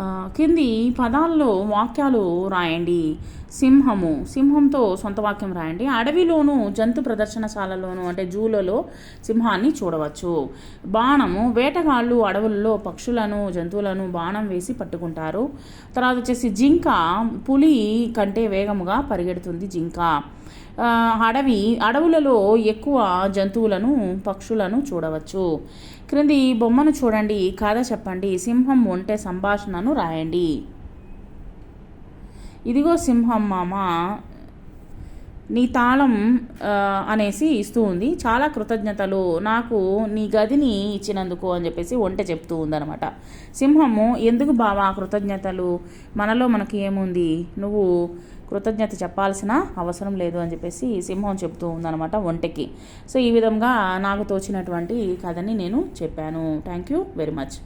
uh, కింది పదాల్లో వాక్యాలు రాయండి. సింహము. సింహంతో సొంత వాక్యం రాయండి. అడవిలోను జంతు ప్రదర్శనశాలలోను అంటే జూలలో సింహాన్ని చూడవచ్చు. బాణము. వేటగాళ్ళు అడవులలో పక్షులను జంతువులను బాణం వేసి పట్టుకుంటారు. తర్వాత వచ్చేసి జింక. పులి కంటే వేగముగా పరిగెడుతుంది జింక. అడవి. అడవులలో ఎక్కువ జంతువులను పక్షులను చూడవచ్చు. క్రింది బొమ్మను చూడండి. కథ చెప్పండి. సింహం ఒంటే సంభాషణను రాయండి. ఇదిగో సింహం మామ నీ తాళం అనేసి ఇస్తూ ఉంది. చాలా కృతజ్ఞతలు. నాకు నీ గదిని ఇచ్చినందుకు అని చెప్పేసి వంట చెప్తూ ఉందనమాట సింహము ఎందుకు బావా కృతజ్ఞతలు? మనలో మనకి ఏముంది? నువ్వు కృతజ్ఞత చెప్పాల్సిన అవసరం లేదు అని చెప్పేసి సింహం చెప్తూ ఉందనమాట వంటకి సో ఈ విధంగా నాకు తోచినటువంటి కథని నేను చెప్పాను. Thank you very much